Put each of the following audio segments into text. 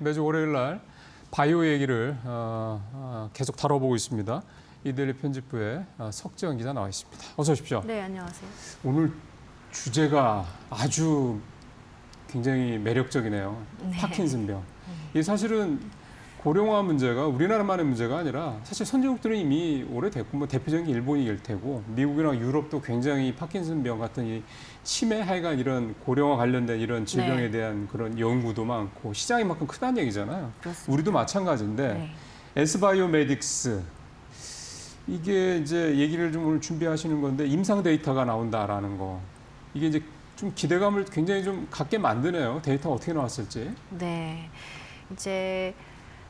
매주 월요일 날 바이오 얘기를 어, 어, 계속 다뤄보고 있습니다. 이들리 편집부의 어, 석지원 기자 나와 있습니다. 어서 오십시오. 네, 안녕하세요. 오늘 주제가 아주 굉장히 매력적이네요. 네. 파킨슨병. 이 사실은 고령화 문제가 우리나라만의 문제가 아니라 사실 선진국들은 이미 오래됐고 뭐 대표적인 게 일본일 테고 미국이나 유럽도 굉장히 파킨슨병 같은 이 치매 하여간 이런 고령화 관련된 이런 질병에 네. 대한 그런 연구도 많고 시장이 만큼 크다는 얘기잖아요. 그렇습니다. 우리도 마찬가지인데 네. 에스바이오메딕스 이게 이제 얘기를 좀 오늘 준비하시는 건데 임상 데이터가 나온다라는 거 이게 이제 좀 기대감을 굉장히 좀 갖게 만드네요. 데이터 가 어떻게 나왔을지. 네. 이제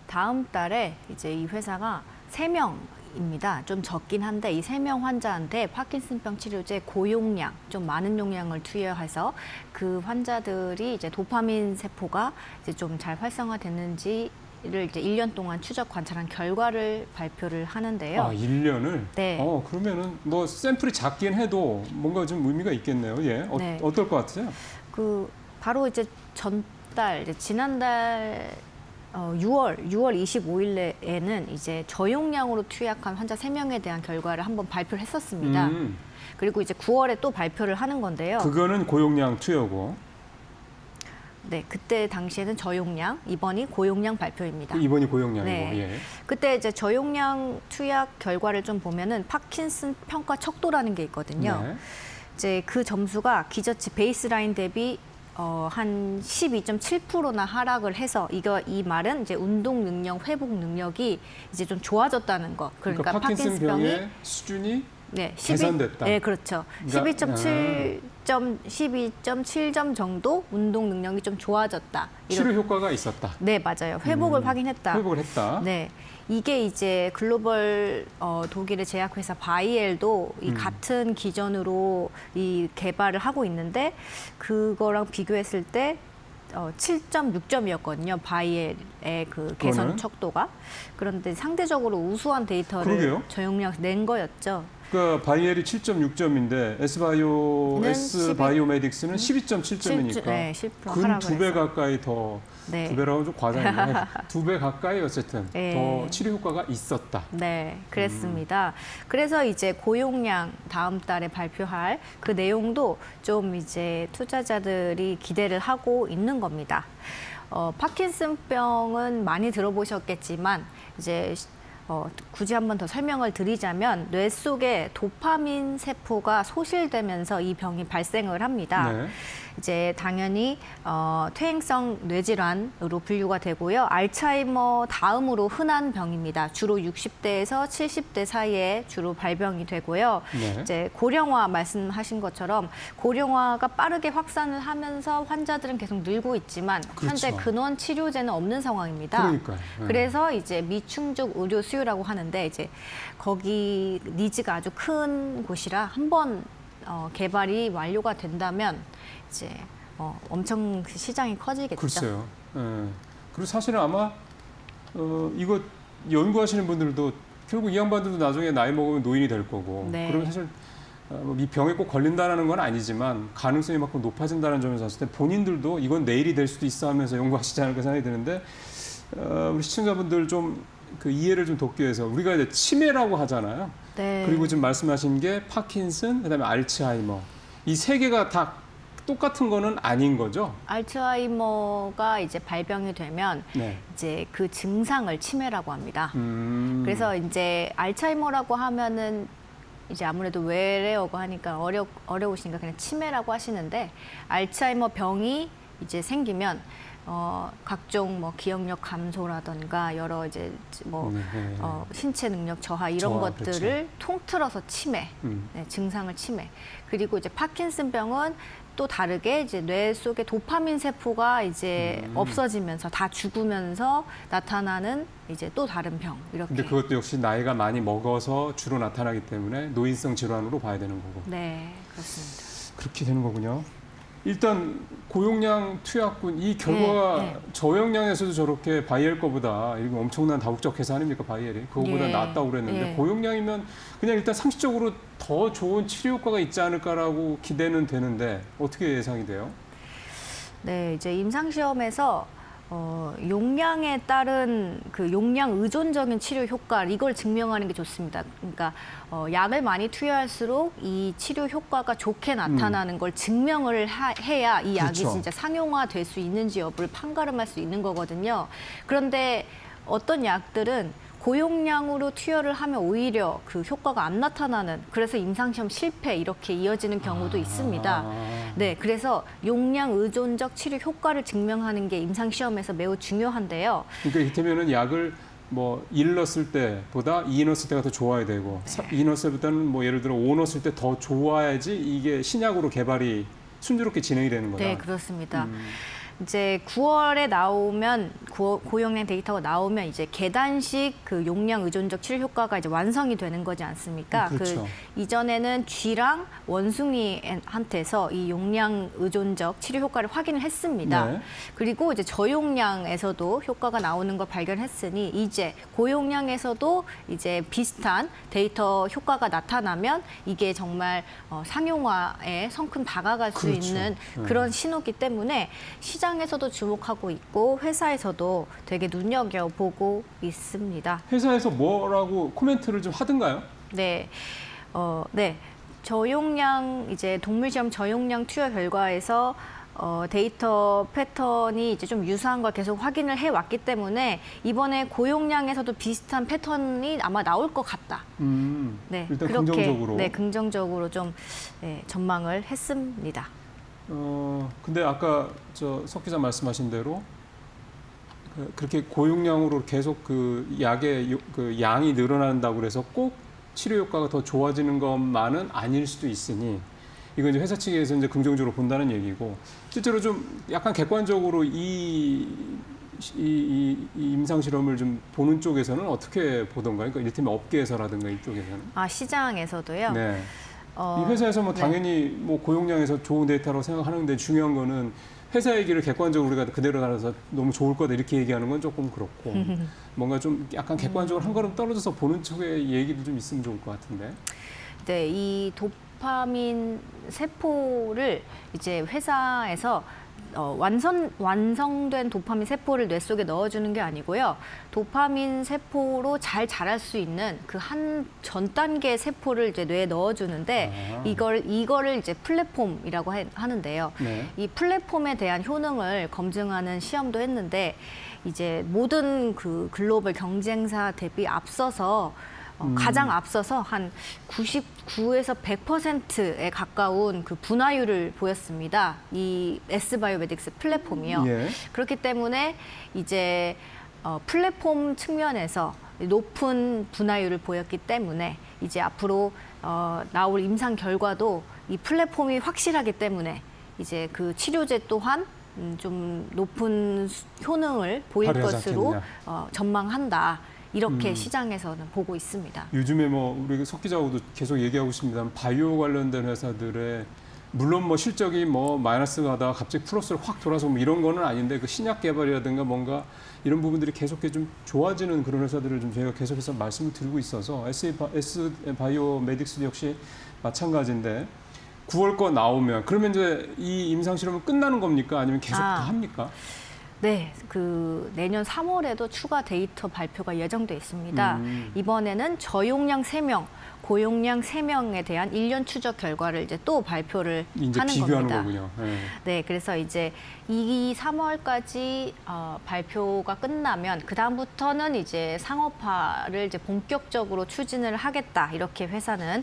다음 달에 이제 이 회사가 세명 입니다 좀 적긴 한데 이 세 명 환자한테 파킨슨병 치료제 고용량, 좀 많은 용량을 투여해서 그 환자들이 이제 도파민 세포가 이제 좀 잘 활성화됐는지 를 이제 1년 동안 추적 관찰한 결과를 발표를 하는데요. 아, 1년을? 네. 어, 그러면은 뭐 샘플이 작긴 해도 뭔가 좀 의미가 있겠네요. 예. 어, 네. 어떨 것 같으세요? 그 바로 이제 전달 이제 지난달 어, 6월 6월 25일에는 이제 저용량으로 투약한 환자 3명에 대한 결과를 한번 발표를 했었습니다. 음, 그리고 이제 9월에 또 발표를 하는 건데요. 그거는 고용량 투여고 네, 그때 당시에는 저용량, 이번이 고용량 발표입니다. 이번이 고용량이고. 네. 예. 그때 이제 저용량 투약 결과를 좀 보면은 파킨슨 평가 척도라는 게 있거든요. 네. 이제 그 점수가 기저치 베이스라인 대비 어, 한 12.7%나 하락을 해서 이거 이 말은 이제 운동 능력 회복 능력이 이제 좀 좋아졌다는 거. 그러니까, 그러니까, 파킨슨 병의 파킨슨병이 수준이 네, 12, 개선됐다. 네, 그렇죠. 그러니까, 12.7점 12.7점 정도 운동 능력이 좀 좋아졌다. 이런- 치료 효과가 있었다. 네, 맞아요. 회복을 음, 확인했다. 회복을 했다. 네. 이게 이제 글로벌 어, 독일의 제약회사 바이엘도 이 음. 같은 기전으로 이 개발을 하고 있는데 그거랑 비교했을 때 어, 7.6점이었거든요. 바이엘의 그 개선 그거는? 척도가. 그런데 상대적으로 우수한 데이터를 그러게요. 저용량 낸 거였죠. 그러니까 바이엘이 7.6점인데 에스바이오 는 S 12 바이오메딕스는 12.7점이니까 네, 10%근두 배. 가까이 더두 네. 배라고 좀 과장이네. 두배 가까이 어쨌든 네. 더 치료 효과가 있었다. 네, 그랬습니다. 그래서 이제 고용량 다음 달에 발표할 그 내용도 좀 이제 투자자들이 기대를 하고 있는 겁니다. 어, 파킨슨병은 많이 들어보셨겠지만 이제 어, 굳이 한 번 더 설명을 드리자면 뇌 속에 도파민 세포가 소실되면서 이 병이 발생을 합니다. 네. 이제 당연히 어, 퇴행성 뇌질환으로 분류가 되고요. 알츠하이머 다음으로 흔한 병입니다. 주로 60대에서 70대 사이에 주로 발병이 되고요. 네. 이제 고령화 말씀하신 것처럼 고령화가 빠르게 확산을 하면서 환자들은 계속 늘고 있지만 현재 그렇죠. 근원 치료제는 없는 상황입니다. 그러니까요. 네. 그래서 이제 미충족 의료 수요라고 하는데 이제 거기 니즈가 아주 큰 곳이라 한번 어, 개발이 완료가 된다면 이제 어, 엄청 시장이 커지겠죠. 글쎄요. 예. 그리고 사실은 아마 어, 이거 연구하시는 분들도 결국 이 양반들도 나중에 나이 먹으면 노인이 될 거고 네. 그러면 사실 어, 뭐이 병에 꼭 걸린다는 건 아니지만 가능성이 만큼 높아진다는 점에서 봤을 때 본인들도 이건 내일이 될 수도 있어 하면서 연구하시지 않을까 생각이 드는데 어, 우리 시청자분들 좀 그 이해를 좀 돕기 위해서 우리가 이제 치매라고 하잖아요. 네. 그리고 지금 말씀하신 게 파킨슨, 그다음에 알츠하이머 이 세 개가 다 똑같은 거는 아닌 거죠? 알츠하이머가 이제 발병이 되면 네. 이제 그 증상을 치매라고 합니다. 음. 그래서 이제 알츠하이머라고 하면은 이제 아무래도 외래어고 하니까 어려 어려우시니까 그냥 치매라고 하시는데 알츠하이머 병이 이제 생기면 어 각종 뭐 기억력 감소라던가 여러 이제 뭐 네, 네. 어, 신체 능력 저하 이런 저하, 것들을 그렇죠. 통틀어서 치매, 음. 네, 증상을 치매. 그리고 이제 파킨슨병은 또 다르게 이제 뇌 속에 도파민 세포가 이제 음. 없어지면서 다 죽으면서 나타나는 이제 또 다른 병 이렇게. 근데 그것도 역시 나이가 많이 먹어서 주로 나타나기 때문에 노인성 질환으로 봐야 되는 거고 네, 그렇습니다. 그렇게 되는 거군요. 일단 고용량 투약군 이 결과가 네, 네. 저용량에서도 저렇게 바이엘 거보다 이거 엄청난 다국적 회사 아닙니까 바이엘이 그거보다 예, 낫다고 그랬는데 예. 고용량이면 그냥 일단 상식적으로 더 좋은 치료 효과가 있지 않을까라고 기대는 되는데 어떻게 예상이 돼요? 네, 이제 임상 시험에서 어, 용량에 따른 그 용량 의존적인 치료 효과 이걸 증명하는 게 좋습니다. 그러니까 어, 약을 많이 투여할수록 이 치료 효과가 좋게 나타나는 걸 증명을 하- 해야 이 약이 그렇죠. 진짜 상용화 될 수 있는지 여부를 판가름할 수 있는 거거든요. 그런데 어떤 약들은 고용량으로 투여를 하면 오히려 그 효과가 안 나타나는 그래서 임상시험 실패 이렇게 이어지는 경우도 있습니다. 아. 네, 그래서 용량 의존적 치료 효과를 증명하는 게 임상 시험에서 매우 중요한데요. 그러니까 이를테면은 약을 뭐 1 넣었을 때보다 2 넣었을 때가 더 좋아야 되고 네. 2 넣었을 때보다는 뭐 예를 들어 5 넣었을 때 더 좋아야지 이게 신약으로 개발이 순조롭게 진행이 되는 거다. 네, 그렇습니다. 음. 이제 9월에 나오면 고, 고용량 데이터가 나오면 이제 계단식 그 용량 의존적 치료 효과가 이제 완성이 되는 거지 않습니까? 음, 그렇죠. 그 이전에는 쥐랑 원숭이한테서 이 용량 의존적 치료 효과를 확인을 했습니다. 네. 그리고 이제 저용량에서도 효과가 나오는 걸 발견했으니 이제 고용량에서도 이제 비슷한 데이터 효과가 나타나면 이게 정말 어, 상용화에 성큼 다가갈 수 그렇죠. 있는 음. 그런 신호기 때문에 시장 에서도 주목하고 있고 회사에서도 되게 눈여겨보고 있습니다. 회사에서 뭐라고 코멘트를 좀 하던가요? 네, 어, 네. 저용량 이제 동물 시험 저용량 투여 결과에서 어, 데이터 패턴이 이제 좀 유사한 걸 계속 확인을 해 왔기 때문에 이번에 고용량에서도 비슷한 패턴이 아마 나올 것 같다. 음, 네, 일단 그렇게 긍정적으로. 네 긍정적으로 좀 네, 전망을 했습니다. 어, 근데 아까 저석 기자 말씀하신 대로 그, 그렇게 고용량으로 계속 그 약의 요- 그 양이 늘어난다고 그래서 꼭 치료 효과가 더 좋아지는 것만은 아닐 수도 있으니 이건 이제 회사 측에서 이제 긍정적으로 본다는 얘기고 실제로 좀 약간 객관적으로 이, 이, 이, 이 임상 실험을 좀 보는 쪽에서는 어떻게 보던가요? 그러니까 이를테면 업계에서라든가 이쪽에서는. 아 시장에서도요. 네. 어, 이 회사에서 뭐 네. 당연히 뭐 고용량에서 좋은 데이터라고 생각하는데 중요한 거는 회사 얘기를 객관적으로 우리가 그대로 따라서 너무 좋을 거다 이렇게 얘기하는 건 조금 그렇고 뭔가 좀 약간 객관적으로 한 걸음 떨어져서 보는 쪽의 얘기도 좀 있으면 좋을 것 같은데. 네, 이 도파민 세포를 이제 회사에서 어, 완성 완성된 도파민 세포를 뇌 속에 넣어주는 게 아니고요. 도파민 세포로 잘 자랄 수 있는 그 한 전 단계 세포를 이제 뇌에 넣어주는데 아. 이걸 이거를 이제 플랫폼이라고 해- 하는데요. 네. 이 플랫폼에 대한 효능을 검증하는 시험도 했는데 이제 모든 그 글로벌 경쟁사 대비 앞서서 어, 음. 가장 앞서서 한 99에서 100%에 가까운 그 분화율을 보였습니다. 이 S바이오메딕스 플랫폼이요. 예. 그렇기 때문에 이제 어, 플랫폼 측면에서 높은 분화율을 보였기 때문에 이제 앞으로 어, 나올 임상 결과도 이 플랫폼이 확실하기 때문에 이제 그 치료제 또한 음, 좀 높은 수- 효능을 보일 것으로. 어, 전망한다. 이렇게 음. 시장에서는 보고 있습니다. 요즘에 뭐 우리 석 기자하고도 계속 얘기하고 있습니다. 바이오 관련된 회사들의 물론 뭐 실적이 뭐 마이너스가 하다가 갑자기 플러스로 확 돌아서 뭐 이런 거는 아닌데 그 신약 개발이라든가 뭔가 이런 부분들이 계속해 좀 좋아지는 그런 회사들을 좀 저희가 계속해서 말씀을 드리고 있어서 S, S 바이오 메딕스도 역시 마찬가지인데 9월 거 나오면 그러면 이제 이 임상 실험은 끝나는 겁니까 아니면 계속 아. 더 합니까? 네, 그 내년 3월에도 추가 데이터 발표가 예정돼 있습니다. 음. 이번에는 저용량 3명, 고용량 3명에 대한 1년 추적 결과를 이제 또 발표를 이제 하는 비교하는 겁니다. 거군요. 예. 네, 그래서 이제 이 3월까지 어, 발표가 끝나면 그 다음부터는 이제 상업화를 이제 본격적으로 추진을 하겠다 이렇게 회사는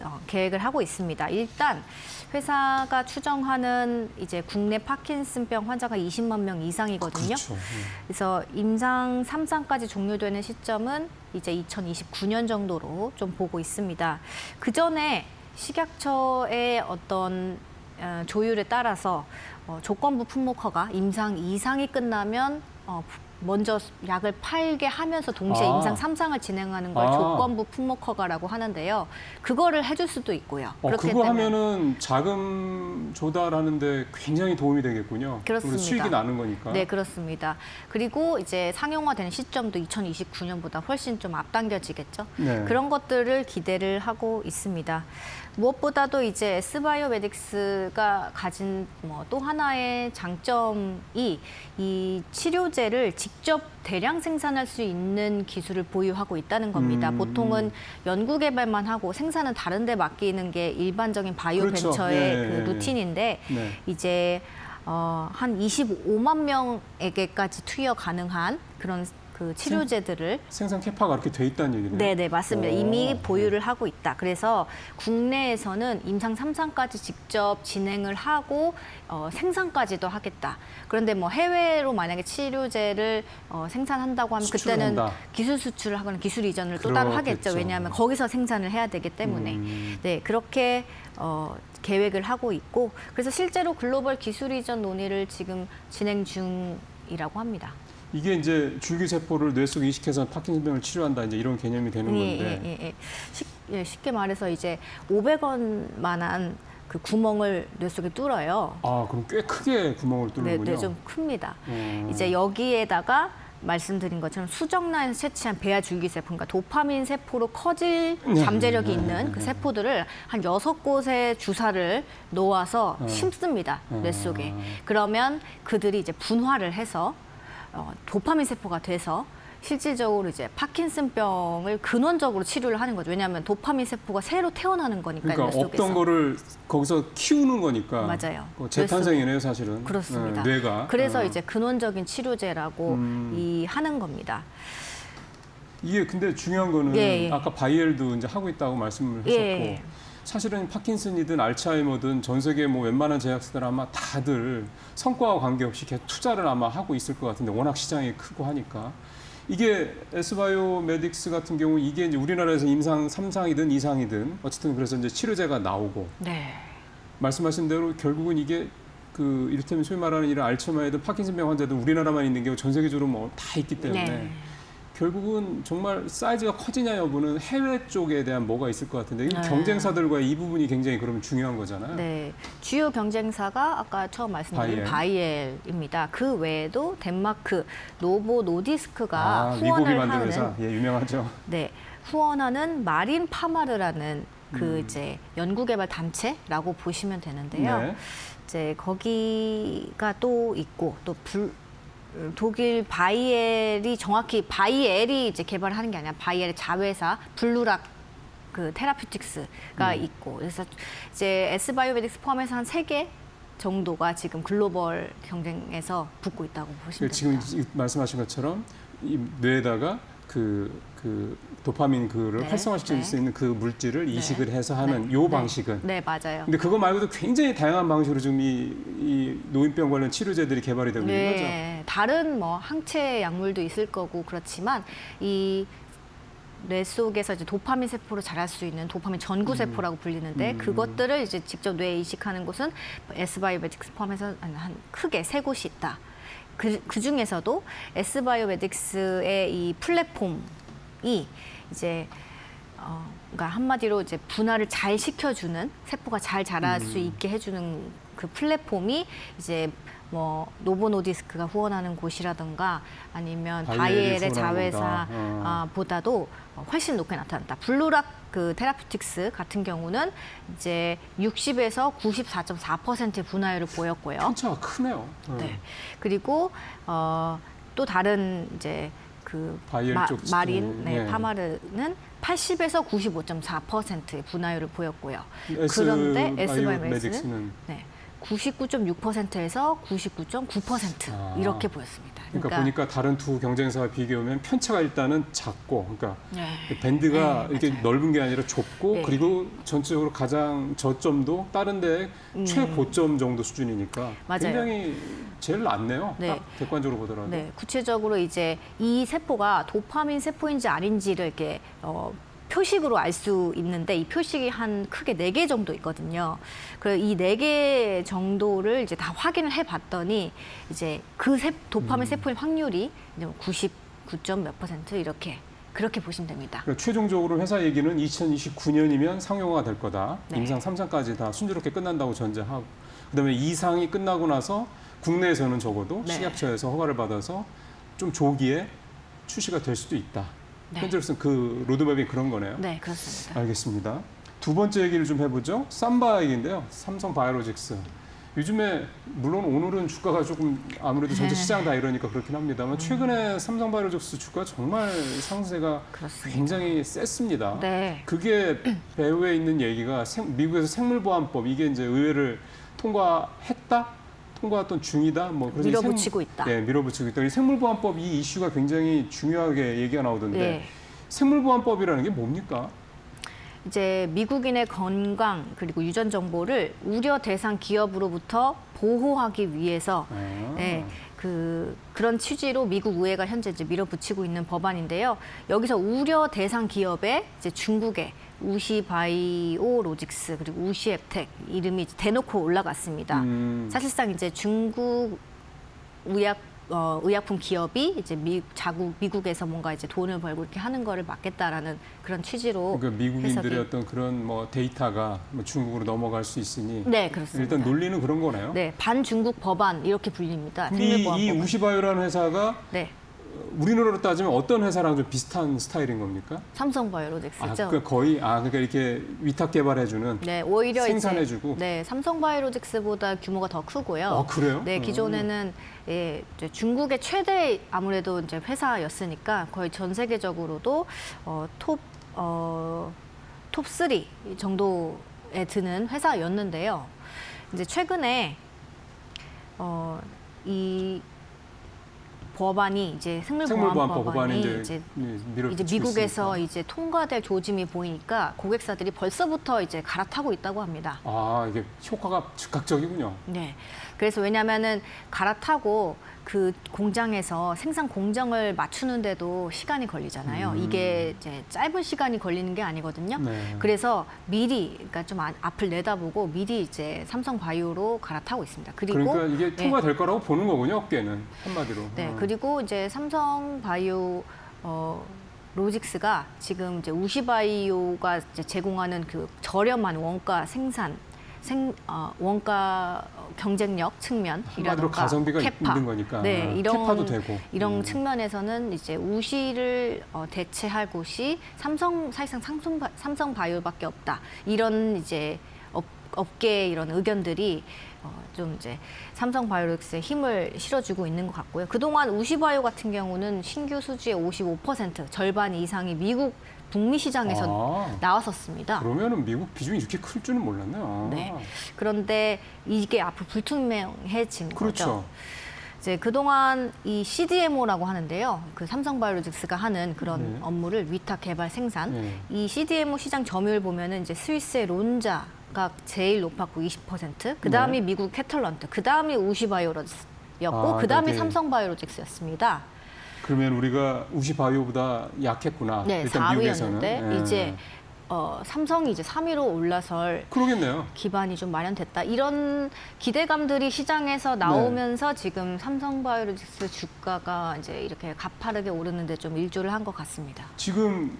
어, 계획을 하고 있습니다. 일단 회사가 추정하는 이제 국내 파킨슨병 환자가 20만 명 이상이거든요. 그렇죠. 예. 그래서 임상 3상까지 종료되는 시점은 이제 2029년 정도로 좀 보고 있습니다. 그 전에 식약처의 어떤 어, 조율에 따라서 어, 조건부 품목허가 임상 2상이 끝나면 어, 먼저 약을 팔게 하면서 동시에 아. 임상 삼상을 진행하는 걸 아. 조건부 품목 허가라고 하는데요. 그거를 해줄 수도 있고요. 어, 그렇기 그거 하면은 자금 조달하는데 굉장히 도움이 되겠군요. 그렇습니다. 수익이 나는 거니까. 네, 그렇습니다. 그리고 이제 상용화되는 시점도 2029년보다 훨씬 좀 앞당겨지겠죠. 네. 그런 것들을 기대를 하고 있습니다. 무엇보다도 이제 S바이오메딕스가 가진 뭐 또 하나의 장점이 이 치료제를 직접 대량 생산할 수 있는 기술을 보유하고 있다는 겁니다. 음. 보통은 연구 개발만 하고 생산은 다른 데 맡기는 게 일반적인 바이오 그렇죠. 벤처의 네. 그 루틴인데 네. 이제 어, 한 25만 명에게까지 투여 가능한 그런 그 치료제들을 생산 캐파가 그렇게 돼 있다는 얘기네요. 네, 네, 맞습니다. 오. 이미 보유를 하고 있다. 그래서 국내에서는 임상 삼상까지 직접 진행을 하고 어, 생산까지도 하겠다. 그런데 뭐 해외로 만약에 치료제를 어, 생산한다고 하면 그때는 한다. 기술 수출을 하거나 기술 이전을 또 따로 하겠죠. 그렇겠죠. 왜냐하면 거기서 생산을 해야 되기 때문에. 음. 네, 그렇게 어, 계획을 하고 있고 그래서 실제로 글로벌 기술 이전 논의를 지금 진행 중이라고 합니다. 이게 이제 줄기세포를 뇌 속에 이식해서 파킨슨병을 치료한다 이제 이런 개념이 되는 예, 건데 예, 예, 예. 쉽, 예, 쉽게 말해서 이제 500원만한 그 구멍을 뇌 속에 뚫어요. 아 그럼 꽤 크게 구멍을 네, 뚫는군요. 네, 좀 큽니다. 음. 이제 여기에다가 말씀드린 것처럼 수정란에서 채취한 배아 줄기세포, 그러니까 도파민 세포로 커질 네. 잠재력이 있는 그 세포들을 한 여섯 곳에 주사를 놓아서 어. 심습니다. 뇌 어. 속에. 그러면 그들이 이제 분화를 해서 어, 도파민 세포가 돼서 실질적으로 이제 파킨슨병을 근원적으로 치료를 하는 거죠. 왜냐하면 도파민 세포가 새로 태어나는 거니까 그러니까. 없던 거를 거기서 키우는 거니까 맞아요. 어, 재탄생이네요 사실은. 그렇습니다. 네, 뇌가. 그래서 어. 이제 근원적인 치료제라고 음. 이 하는 겁니다. 이게 근데 중요한 거는 예, 예. 아까 바이엘도 이제 하고 있다고 말씀을 하셨고 예. 사실은 파킨슨이든 알츠하이머든 전 세계 뭐 웬만한 제약사들 아마 다들 성과와 관계없이 계속 투자를 아마 하고 있을 것 같은데 워낙 시장이 크고 하니까 이게 S바이오메딕스 같은 경우 이게 이제 우리나라에서 임상 3상이든 2상이든 어쨌든 그래서 이제 치료제가 나오고 네. 말씀하신 대로 결국은 이게 그 이를테면 소위 말하는 이런 알츠하이머든 파킨슨병 환자들 우리나라만 있는 게 전 세계적으로 뭐 다 있기 때문에 네. 결국은 정말 사이즈가 커지냐 여부는 해외 쪽에 대한 뭐가 있을 것 같은데 이 네. 경쟁사들과의 이 부분이 굉장히 그러면 중요한 거잖아요. 네. 주요 경쟁사가 아까 처음 말씀드린 바이엘. 바이엘 입니다. 그 외에도 덴마크 노보 노디스크가 아, 후원을 하는 회사, 예 유명하죠. 네, 후원하는 마린 파마르라는 그 음. 이제 연구개발 단체라고 보시면 되는데요. 네. 이제 거기가 또 있고 또 불, 독일 바이엘이 정확히 바이엘이 이제 개발하는 게 아니라 바이엘의 자회사 블루락 그 테라퓨틱스가 음. 있고 그래서 이제 S 바이오메딕스 포함해서 한 세 개 정도가 지금 글로벌 경쟁에서 붙고 있다고 보시면 그 지금 됩니다. 이- 말씀하신 것처럼 이 뇌에다가 그, 그 도파민 그를 네, 활성화시킬 네. 수 있는 그 물질을 네. 이식을 해서 하는 네, 요 네. 방식은 네 맞아요. 근데 그거 말고도 굉장히 다양한 방식으로 지금 이, 이 노인병 관련 치료제들이 개발이 되고 있는 거죠. 네, 다른 뭐 항체 약물도 있을 거고 그렇지만 이뇌 속에서 이제 도파민 세포로 자랄 수 있는 도파민 전구 세포라고 불리는데 음. 그것들을 이제 직접 뇌에 이식하는 곳은 S바이오메딕스 포함해서 한, 한 크게 세 곳이 있다. 그, 그 중에서도 S바이오메딕스의 이 플랫폼 이 이제 어, 그러니까 한마디로 이제 분할을 잘 시켜주는 세포가 잘 자랄 수 음. 있게 해주는 그 플랫폼이 이제 뭐 노보노디스크가 후원하는 곳이라든가 아니면 바이엘의 후원하는 자회사 거다. 어. 아, 보다도 훨씬 높게 나타났다. 블루락 그 테라퓨틱스 같은 경우는 이제 60에서 94.4%의 분화율을 보였고요. 편차가 크네요. 어. 네. 그리고 어, 또 다른 이제 그 바이엘 마, 쪽 마린 네, 네. 파마르는 80에서 95.4%의 분화율을 보였고요. S 그런데 메딕스는 네. 99.6%에서 99.9% 아. 이렇게 보였습니다. 그러니까, 보니까 다른 두 경쟁사와 비교하면 편차가 일단은 작고, 그러니까 네. 밴드가 네, 이렇게 맞아요. 넓은 게 아니라 좁고 네. 그리고 전체적으로 가장 저점도 다른 데 음. 최고점 정도 수준이니까 맞아요. 굉장히 제일 낫네요. 네. 딱 객관적으로 보더라도. 네, 구체적으로 이제 이 세포가 도파민 세포인지 아닌지를 이렇게 어, 표식으로 알 수 있는데 이 표식이 한 크게 네 개 정도 있거든요. 그이네 개 정도를 이제 다 확인을 해봤더니 이제 그 세, 도파민 세포의 확률이 이제 99점 몇 퍼센트 이렇게 그렇게 보시면 됩니다. 그러니까 최종적으로 회사 얘기는 2029년이면 상용화가 될 거다. 네. 임상 3상까지 다 순조롭게 끝난다고 전제하고 그다음에 2상이 끝나고 나서 국내에서는 적어도 네. 식약처에서 허가를 받아서 좀 조기에 출시가 될 수도 있다. 네. 현재로서는 그 로드맵이 그런 거네요. 네, 그렇습니다. 알겠습니다. 두 번째 얘기를 좀 해보죠. 삼바 얘기인데요. 삼성 바이오로직스. 요즘에 물론 오늘은 주가가 조금 아무래도 전체 네. 시장 다 이러니까 그렇긴 합니다만 최근에 삼성 바이오로직스 주가 정말 상세가 그렇습니다. 굉장히 셌습니다. 네. 그게 배후에 있는 얘기가 생- 미국에서 생물보안법 이게 이제 의회를 통과했다, 통과했던 중이다, 뭐 그래서 이 밀어붙이고 있다. 네, 밀어붙이고 있다. 이 생물보안법 이 이슈가 굉장히 중요하게 얘기가 나오던데 네. 생물보안법이라는 게 뭡니까? 이제 미국인의 건강 그리고 유전 정보를 우려 대상 기업으로부터 보호하기 위해서 아. 네, 그 그런 취지로 미국 의회가 현재 이제 밀어붙이고 있는 법안인데요. 여기서 우려 대상 기업에 이제 중국의 우시 바이오로직스 그리고 우시 앱텍 이름이 대놓고 올라갔습니다. 음. 사실상 이제 중국 의약 어, 의약품 기업이 이제 미, 자국 미국에서 뭔가 이제 돈을 벌고 이렇게 하는 거를 막겠다라는 그런 취지로 그러니까 미국인들의 해석이- 어떤 그런 뭐 데이터가 뭐 중국으로 넘어갈 수 있으니 네 그렇습니다. 일단 논리는 그런 거네요. 네 반중국 법안 이렇게 불립니다. 이, 이. 우시바이오라는 회사가 네 우리나라로 따지면 어떤 회사랑 좀 비슷한 스타일인 겁니까? 삼성 바이오로직스죠. 아, 그 거의 아 그러니까 이렇게 위탁 개발해주는 네 오히려 생산해주고. 네 삼성 바이오로직스보다 규모가 더 크고요. 아 그래요? 네, 기존에는 예, 이제 중국의 최대 아무래도 이제 회사였으니까 거의 전 세계적으로도 어, 톱, 어, 톱3 정도에 드는 회사였는데요. 이제 최근에 어, 이 법안이 이제 생물보안법 생물보안법 법안이 이제, 이제 예, 이제 미국에서 있으니까. 이제 통과될 조짐이 보이니까 고객사들이 벌써부터 이제 갈아타고 있다고 합니다. 아 이게 효과가 즉각적이군요. 네. 그래서 왜냐면은 갈아타고 그 공장에서 생산 공정을 맞추는데도 시간이 걸리잖아요. 음. 이게 이제 짧은 시간이 걸리는 게 아니거든요. 네. 그래서 미리 그러니까 좀 아- 앞을 내다보고 미리 이제 삼성 바이오로 갈아타고 있습니다. 그리고 그러니까 이게 네. 통과될 거라고 보는 거군요, 업계는 한마디로. 네, 어. 그리고 이제 삼성 바이오 어, 로직스가 지금 이제 우시바이오가 제공하는 그 저렴한 원가 생산 생 어, 원가 경쟁력 한마디로 측면이라든가 가성비가 캐파, 있는 거니까. 네, 아, 이런 캐파도 되고. 이런 음. 측면에서는 이제 우시를 어, 대체할 곳이 삼성 사실상 삼성 바- 삼성 바이오밖에 없다. 이런 이제 업, 업계의 이런 의견들이 어, 좀 이제 삼성 바이오로직스에 힘을 실어주고 있는 것 같고요. 그동안 우시바이오 같은 경우는 신규 수주의 55% 절반 이상이 미국 북미 시장에서 아, 나왔었습니다. 그러면은 미국 비중이 이렇게 클 줄은 몰랐네요. 네. 그런데 이게 앞으로 불투명해진 거죠. 그렇죠. 이제 그동안 이 CDMO라고 하는데요. 그 삼성바이오로직스가 하는 그런 네. 업무를 위탁 개발 생산. 네. 이 CDMO 시장 점유율 보면은 이제 스위스의 론자 가 제일 높았고 20%. 그 다음이 미국 캐털런트. 그 다음이 우시바이오로직스 였고 네. 아, 그 다음이 이게- 삼성바이오로직스였습니다. 그러면 우리가 우시 바이오보다 약했구나. 네, 일단 미국에서는. 4위였는데 예. 이제 어, 삼성이 이제 3위로 올라설 그러겠네요. 기반이 좀 마련됐다. 이런 기대감들이 시장에서 나오면서 지금 삼성바이오로직스 주가가 이제 이렇게 가파르게 오르는데 좀 일조를 한 것 같습니다. 지금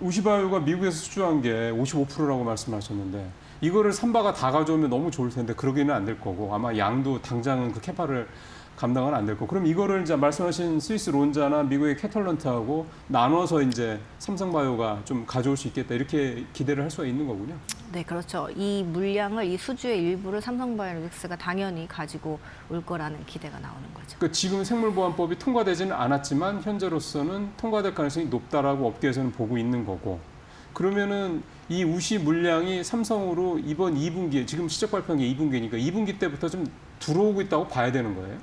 우시바이오가 미국에서 수주한 게 55%라고 말씀하셨는데 이거를 삼바가 다 가져오면 너무 좋을 텐데 그러기는 안 될 거고 아마 양도 당장은 그 캐파를 감당은 안 될 거고 그럼 이거를 이제 말씀하신 스위스 론자나 미국의 캐털런트하고 나눠서 이제 삼성바이오가 좀 가져올 수 있겠다 이렇게 기대를 할 수가 있는 거군요. 네, 그렇죠. 이 물량을 이 수주의 일부를 삼성바이오로직스가 당연히 가지고 올 거라는 기대가 나오는 거죠. 그 지금 생물보안법이 통과되지는 않았지만 현재로서는 통과될 가능성이 높다라고 업계에서는 보고 있는 거고 그러면은 이 우시 물량이 삼성으로 이번 2분기에 지금 시적 발표한 게 2분기니까 2분기 때부터 좀 들어오고 있다고 봐야 되는 거예요?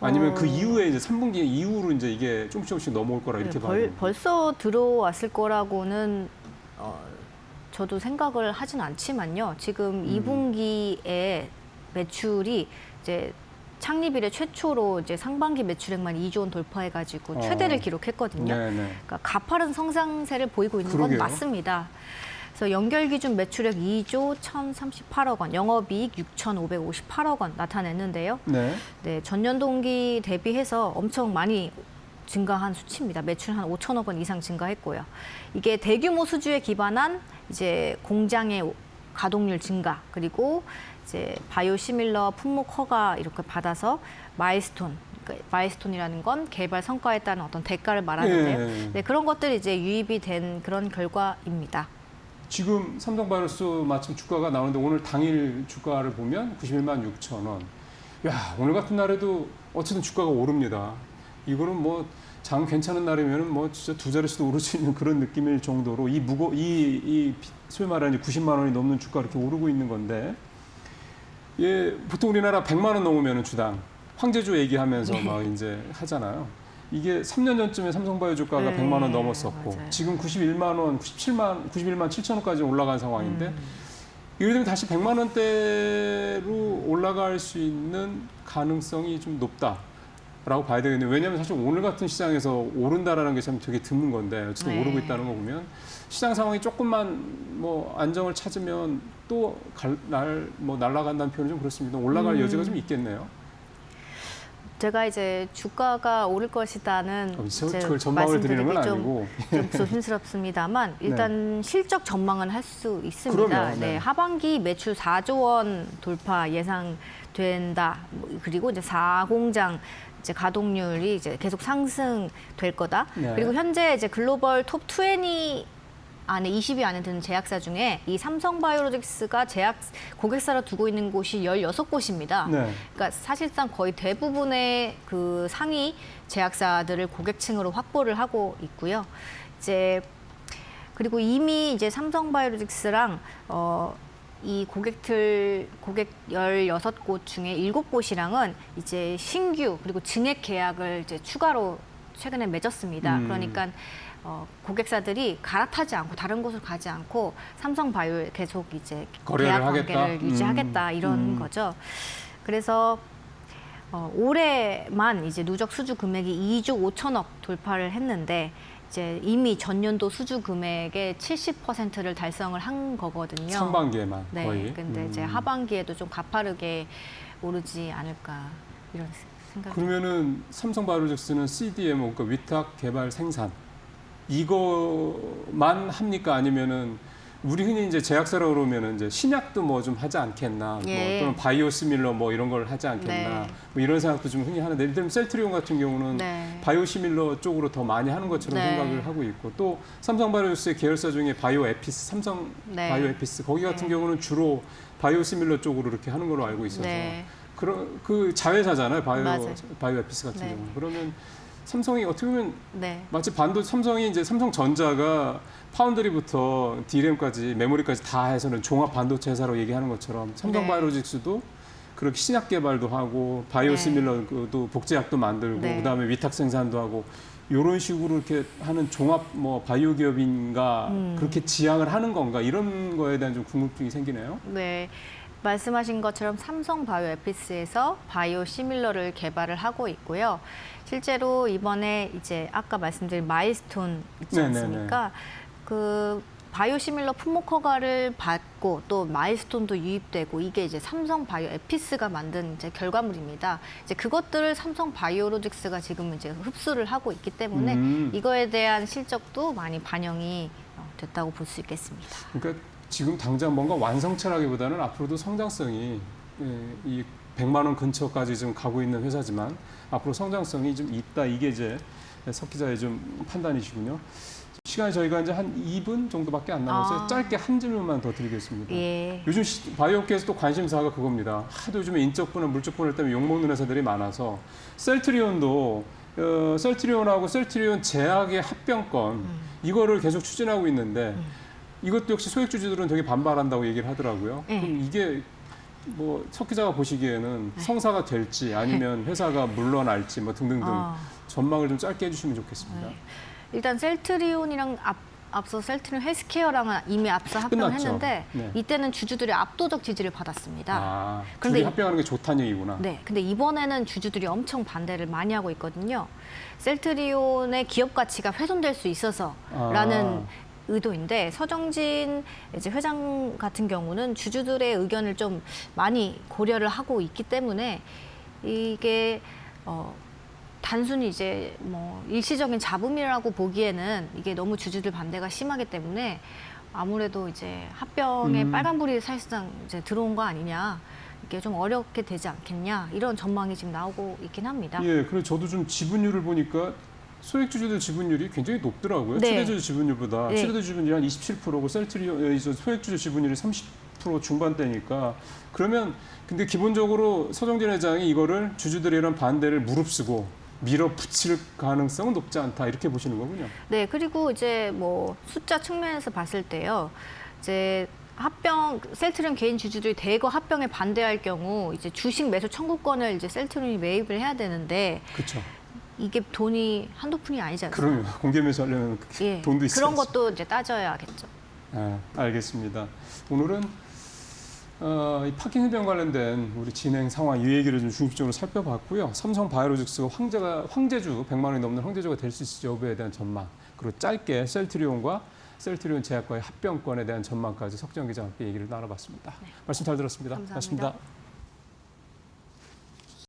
아니면 그 어. 이후에 이제 3분기 이후로 이제 이게 조금씩 조금씩 넘어올 거라 이렇게 네, 벌, 거예요? 벌써 들어왔을 거라고는 어, 저도 생각을 하진 않지만요. 지금 음. 2분기에 매출이 이제 창립 이래 최초로 이제 상반기 매출액만 2조 원 돌파해가지고 어. 최대를 기록했거든요. 네, 네. 그러니까 가파른 성장세를 보이고 있는 그러게요. 건 맞습니다. 그래서 연결 기준 매출액 2조 1,038억 원, 영업이익 6,558억 원 나타냈는데요. 네. 네, 전년 동기 대비해서 엄청 많이 증가한 수치입니다. 매출 한 5천억 원 이상 증가했고요. 이게 대규모 수주에 기반한 이제 공장의 가동률 증가 그리고 이제 바이오 시밀러 품목 허가 이렇게 받아서 마일스톤 그러니까 마일스톤이라는 건 개발 성과에 따른 어떤 대가를 말하는데요. 예. 네, 그런 것들이 이제 유입이 된 그런 결과입니다. 지금 삼성바이오스 마침 주가가 나오는데 오늘 당일 주가를 보면 91만 6천 원. 야 오늘 같은 날에도 어쨌든 주가가 오릅니다. 이거는 뭐 장 괜찮은 날이면은 뭐 진짜 두 자릿수도 오를 수 있는 그런 느낌일 정도로 이 무거 이이 소위 말하는 90만 원이 넘는 주가 이렇게 오르고 있는 건데 예 보통 우리나라 100만 원 넘으면은 주당 황제주 얘기하면서 네. 막 이제 하잖아요. 이게 3년 전쯤에 삼성바이오 주가가 네, 100만 원 넘었었고 맞아요. 지금 91만 원, 97만 91만 7천 원까지 올라간 상황인데 음. 예를 들면 다시 100만 원대로 올라갈 수 있는 가능성이 좀 높다 라고 봐야 되겠네요. 왜냐하면 사실 오늘 같은 시장에서 오른다라는 게 참 되게 드문 건데 어쨌든 네. 오르고 있다는 거 보면 시장 상황이 조금만 뭐 안정을 찾으면 또 날뭐 날아간다는 표현이 좀 그렇습니다. 올라갈 음. 여지가 좀 있겠네요. 제가 이제 주가가 오를 것이다는 어, 저- 이제 그걸 전망을 드리는 건 말씀드리기 좀 아니고 좀 조심스럽습니다만 일단 실적 전망은 할 수 있습니다. 그럼요, 네. 네, 하반기 매출 4조 원 돌파 예상된다. 뭐, 그리고 이제 4공장 이제 가동률이 이제 계속 상승될 거다. 네. 그리고 현재 이제 글로벌 톱 20 안에 20위 안에 드는 제약사 중에 이 삼성바이오로직스가 제약 고객사로 두고 있는 곳이 16곳입니다. 네. 그러니까 사실상 거의 대부분의 그 상위 제약사들을 고객층으로 확보를 하고 있고요. 이제 그리고 이미 이제 삼성바이오로직스랑 어, 이 고객들 고객 16곳 중에 7곳이랑은 이제 신규 그리고 증액 계약을 이제 추가로 최근에 맺었습니다. 음. 그러니까 어, 고객사들이 갈아타지 않고 다른 곳을 가지 않고 삼성바이오에 계속 이제 거래를 계약 하겠다? 관계를 유지하겠다 음. 이런 음. 거죠. 그래서 어, 올해만 이제 누적 수주 금액이 2조 5천억 돌파를 했는데 이제 이미 전년도 수주 금액의 70%를 달성을 한 거거든요. 상반기에만 네. 거의. 근데 이제 음. 하반기에도 좀 가파르게 오르지 않을까 이런 생각이 그러면은 삼성바이오로직스는 CDMO 그러니까 위탁 개발 생산 이거만 합니까 아니면은 우리 흔히 이제 제약사라고 그러면은 이제 신약도 뭐 좀 하지 않겠나 예. 뭐 또는 바이오시밀러 뭐 이런 걸 하지 않겠나 네. 뭐 이런 생각도 좀 흔히 하는데 예를 들면 셀트리온 같은 경우는 네. 바이오시밀러 쪽으로 더 많이 하는 것처럼 네. 생각을 하고 있고 또 삼성바이오로직스의 계열사 중에 바이오에피스 삼성 네. 바이오에피스 거기 같은 네. 경우는 주로 바이오시밀러 쪽으로 이렇게 하는 걸로 알고 있어서 네. 그런 그 자회사잖아요 바이오 맞아요. 바이오에피스 같은 네. 경우 는 그러면 삼성이 어떻게 보면 네. 마치 반도 삼성이 이제 삼성전자가 파운드리부터 DRAM까지 메모리까지 다 해서는 종합 반도체 회사로 얘기하는 것처럼 삼성 네. 바이오로직스도 그렇게 신약 개발도 하고 바이오시밀러도 복제약도 만들고 네. 그다음에 위탁 생산도 하고 이런 식으로 이렇게 하는 종합 뭐 바이오 기업인가 음. 그렇게 지향을 하는 건가 이런 거에 대한 좀 궁금증이 생기네요. 네. 말씀하신 것처럼 삼성 바이오 에피스에서 바이오 시밀러를 개발을 하고 있고요. 실제로 이번에 이제 아까 말씀드린 마일스톤 있지 네네네. 않습니까? 그 바이오 시밀러 품목 허가를 받고 또 마일스톤도 유입되고 이게 이제 삼성 바이오 에피스가 만든 이제 결과물입니다. 이제 그것들을 삼성 바이오로직스가 지금 이제 흡수를 하고 있기 때문에 음. 이거에 대한 실적도 많이 반영이 어, 됐다고 볼 수 있겠습니다. 그러니까 지금 당장 뭔가 완성체라기보다는 앞으로도 성장성이 예, 이 100만 원 근처까지 좀 가고 있는 회사지만 앞으로 성장성이 좀 있다 이게 이제 석 기자의 좀 판단이시군요. 시간이 저희가 이제 한 2분 정도밖에 안 남아서 아. 짧게 한 질문만 더 드리겠습니다. 예. 요즘 시- 바이오업계에서 또 관심사가 그겁니다. 하도 요즘에 인적분해 물적분해 때문에 욕먹는 회사들이 많아서 셀트리온도 어, 셀트리온하고 셀트리온 제약의 합병권 음. 이거를 계속 추진하고 있는데 이것도 역시 소액 주주들은 되게 반발한다고 얘기를 하더라고요. 네. 그럼 이게 뭐 석 기자가 보시기에는 성사가 될지 아니면 회사가 물러날지 뭐 등등등 아. 전망을 좀 짧게 해주시면 좋겠습니다. 네. 일단 셀트리온이랑 앞 앞서 셀트리온 헬스케어랑은 이미 앞서 합병을 끝났죠. 했는데 네. 이때는 주주들이 압도적 지지를 받았습니다. 아, 그런데 이- 합병하는 게 좋다는 얘기구나. 네, 근데 이번에는 주주들이 엄청 반대를 많이 하고 있거든요. 셀트리온의 기업 가치가 훼손될 수 있어서라는 아. 의도인데 서정진 이제 회장 같은 경우는 주주들의 의견을 좀 많이 고려를 하고 있기 때문에 이게 어 단순히 이제 뭐 일시적인 잡음이라고 보기에는 이게 너무 주주들 반대가 심하기 때문에 아무래도 이제 합병에 음. 빨간불이 사실상 이제 들어온 거 아니냐 이게 좀 어렵게 되지 않겠냐 이런 전망이 지금 나오고 있긴 합니다. 예, 그래서 저도 좀 지분율을 보니까 소액 주주들 지분율이 굉장히 높더라고요. 네. 최대주주 지분율보다 네. 최대주주 지분율이 한 27%고 셀트리온 저 소액 주주 지분율이 30% 중반대니까 그러면 근데 기본적으로 서정진 회장이 이거를 주주들의 이런 반대를 무릅쓰고 밀어붙일 가능성은 높지 않다 이렇게 보시는 거군요. 네, 그리고 이제 뭐 숫자 측면에서 봤을 때요. 이제 합병 셀트리온 개인 주주들이 대거 합병에 반대할 경우 이제 주식 매수 청구권을 이제 셀트리온이 매입을 해야 되는데 그렇죠. 이게 돈이 한두 푼이 않습니까? 그러면 공개 매수하려면 그 예, 돈도 있어야죠. 그런 것도 이제 따져야겠죠. 아, 알겠습니다. 오늘은 어, 이 파킨슨병 관련된 우리 진행 상황 이 얘기를 좀 중립적으로 살펴봤고요. 삼성 바이오로직스가 황제가 황제주 100만 원이 넘는 황제주가 될 수 있을지 여부에 대한 전망 그리고 짧게 셀트리온과 셀트리온 제약과의 합병권에 대한 전망까지 석정 기자와 함께 얘기를 나눠봤습니다. 말씀 잘 들었습니다. 감사합니다. 고맙습니다.